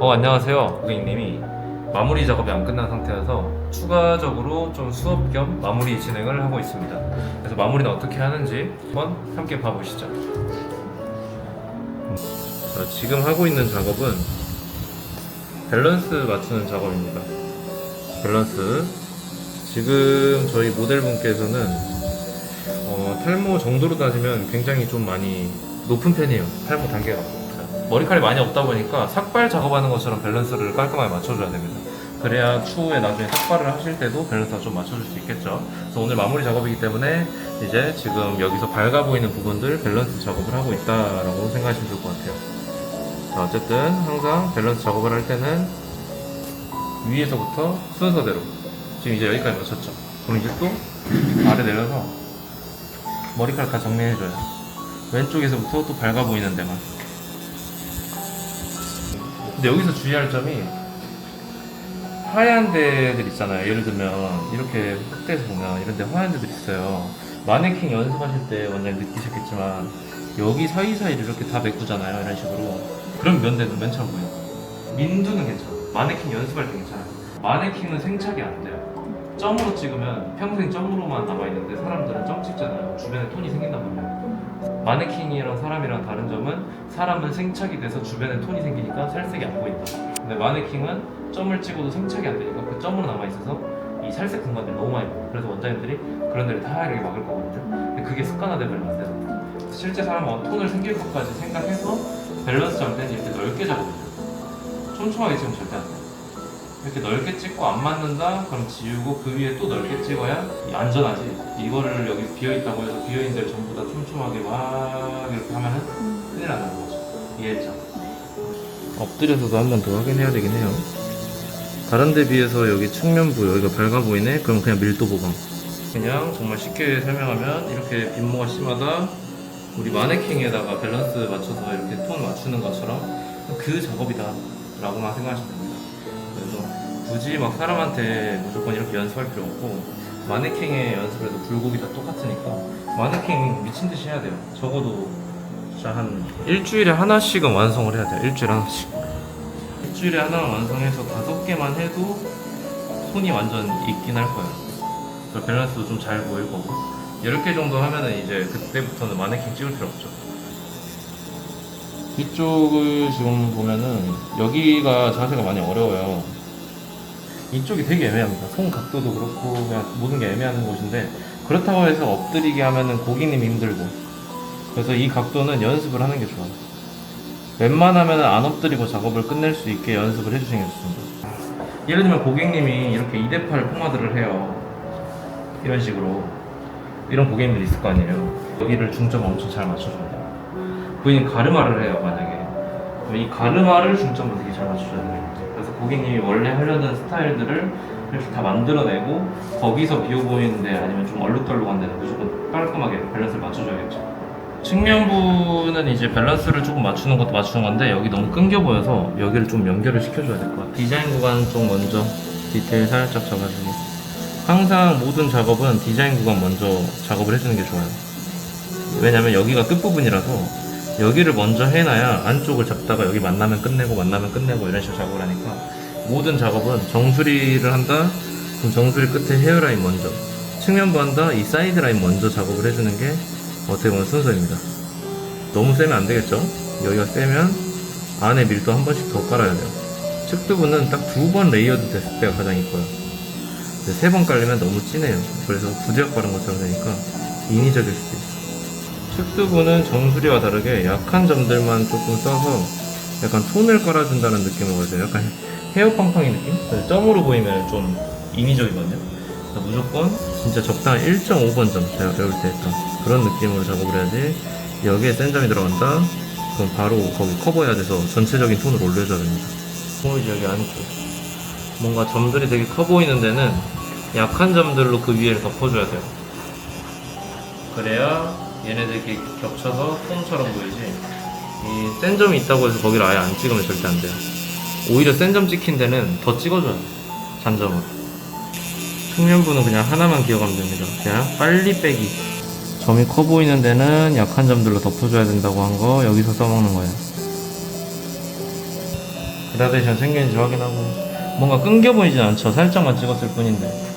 어 안녕하세요 고객님이. 마무리 작업이 안 끝난 상태여서 추가적으로 좀 수업 겸 마무리 진행을 하고 있습니다. 그래서 마무리는 어떻게 하는지 한번 함께 봐보시죠. 자, 지금 하고 있는 작업은 밸런스 맞추는 작업입니다. 밸런스. 지금 저희 모델분께서는 어, 탈모 정도로 따지면 굉장히 좀 많이 높은 편이에요 탈모 단계가 머리칼이 많이 없다 보니까 삭발 작업하는 것처럼 밸런스를 깔끔하게 맞춰줘야 됩니다. 그래야 추후에 나중에 삭발을 하실 때도 밸런스가 좀 맞춰줄 수 있겠죠. 그래서 오늘 마무리 작업이기 때문에 이제 지금 여기서 밝아 보이는 부분들 밸런스 작업을 하고 있다라고 생각하시면 좋을 것 같아요. 자, 어쨌든 항상 밸런스 작업을 할 때는 위에서부터 순서대로 지금 이제 여기까지 맞췄죠. 그럼 이제 또 아래 내려서 머리카락 다 정리해줘요. 왼쪽에서부터 또 밝아 보이는 데만. 근데 여기서 주의할 점이 하얀 데들 있잖아요. 예를 들면 이렇게 확대해서 보면 이런 데 하얀 데들 있어요. 마네킹 연습하실 때 원장님 느끼셨겠지만 여기 사이사이를 이렇게 다 메꾸잖아요. 이런 식으로. 그럼 면대는 맨 처음 보여요. 민두는 괜찮아. 마네킹 연습할 때 괜찮아요. 마네킹은 생착이 안 돼요. 점으로 찍으면 평생 점으로만 남아있는데 사람들은 점 찍잖아요. 주변에 톤이 생긴단 말이에요. 마네킹이랑 사람이랑 다른 점은 사람은 생착이 돼서 주변에 톤이 생기니까 살색이 안 보인다. 근데 마네킹은 점을 찍어도 생착이 안 되니까 그 점으로 남아 있어서 이 살색 공간들이 너무 많이 보여. 그래서 원장님들이 그런 데를 다 이렇게 막을 거거든요. 근데 그게 습관화되면 안 돼요. 실제 사람은 톤을 생길 것까지 생각해서 밸런스 잡을 때는 이렇게 넓게 잡아줘요. 촘촘하게 찍으면 절대 안 돼요. 이렇게 넓게 찍고 안 맞는다? 그럼 지우고 그 위에 또 넓게 찍어야 안전하지. 이거를 여기 비어있다고 해서 비어있는 데를 전부 다 촘촘하게 막 이렇게 하면은 큰일 나는 거죠. 이해했죠? 엎드려서도 한 번 더 확인해야 되긴 해요. 다른 데 비해서 여기 측면부 여기가 밝아 보이네? 그럼 그냥 밀도 보강. 그냥 정말 쉽게 설명하면 이렇게 빈모가 심하다. 우리 마네킹에다가 밸런스 맞춰서 이렇게 톤 맞추는 것처럼 그 작업이다. 라고만 생각하시면 됩니다. 그래서 굳이 막 사람한테 무조건 이렇게 연습할 필요 없고 마네킹의 연습에도 굴곡이 다 똑같으니까 마네킹 미친 듯이 해야 돼요. 적어도 진짜 한 일주일에 하나씩은 완성을 해야 돼요. 일주일에 하나씩. 일주일에 하나 완성해서 다섯 개만 해도 손이 완전 있긴 할 거예요. 그래서 밸런스도 좀 잘 보일 거고 10개 정도 하면은 이제 그때부터는 마네킹 찍을 필요 없죠. 이쪽을 지금 보면은 여기가 자세가 많이 어려워요. 이쪽이 되게 애매합니다. 손 각도도 그렇고 그냥 모든 게 애매한 곳인데 그렇다고 해서 엎드리게 하면은 고객님이 힘들고 그래서 이 각도는 연습을 하는 게 좋아요. 웬만하면 안 엎드리고 작업을 끝낼 수 있게 연습을 해주시는 게 좋습니다. 예를 들면 고객님이 이렇게 2대8 포마드를 해요. 이런 식으로 이런 고객님들이 있을 거 아니에요. 여기를 중점 엄청 잘돼 요. 부인이 가르마를 해요 만약에. 이 가르마를 중점으로 되게 잘 맞춰줘야 돼요 그래서 고객님이 원래 하려던 스타일들을 이렇게 다 만들어내고 거기서 비어 보이는데 아니면 좀 얼룩덜룩한 데는 무조건 깔끔하게 밸런스를 맞춰줘야겠죠. 측면부는 이제 밸런스를 조금 맞추는 것도 맞추는 건데 여기 너무 끊겨 보여서 여기를 좀 연결을 시켜줘야 될 것 같아요. 디자인 구간 쪽 먼저 디테일 살짝 잡아주고. 항상 모든 작업은 디자인 구간 먼저 작업을 해주는 게 좋아요. 왜냐면 여기가 끝부분이라서 여기를 먼저 해놔야 안쪽을 잡다가 여기 만나면 끝내고 만나면 끝내고 이런 식으로 작업을 하니까 모든 작업은 정수리를 한다. 그럼 정수리 끝에 헤어라인 먼저. 측면부 한다. 이 사이드 라인 먼저 작업을 해주는 게 어떻게 보면 순서입니다. 너무 세면 안 되겠죠? 여기가 세면 안에 밀도 한 번씩 더 깔아야 돼요. 측두부는 딱 두 번 레이어드 됐을 때가 가장 이뻐요. 세 번 깔리면 너무 진해요. 그래서 부대역 바른 것처럼 되니까 인위적일 수도 있어요 측두부는 정수리와 다르게 약한 점들만 조금 써서 약간 톤을 깔아준다는 느낌을 가져요. 약간 헤어팡팡이 느낌? 그래서 점으로 보이면 좀 인위적이거든요. 그래서 무조건 진짜 적당한 1.5번 점, 제가 배울 때 했던 그런 느낌으로 작업을 해야지 여기에 센 점이 들어간다? 그럼 바로 거기 커버해야 돼서 전체적인 톤을 올려줘야 됩니다. 보이지 여기 안쪽. 뭔가 점들이 되게 커 보이는 데는 약한 점들로 그 위에 덮어줘야 돼요. 그래야 얘네들 이렇게 겹쳐서 톤처럼 보이지? 이 센 점이 있다고 해서 거기를 아예 안 찍으면 절대 안 돼요. 오히려 센 점 찍힌 데는 더 찍어줘요 잔점을 측면부는 그냥 하나만 기억하면 됩니다. 그냥 빨리 빼기. 점이 커 보이는 데는 약한 점들로 덮어줘야 된다고 한 거 여기서 써먹는 거예요. 그라데이션 생겼는지 확인하고. 뭔가 끊겨 보이진 않죠. 살짝만 찍었을 뿐인데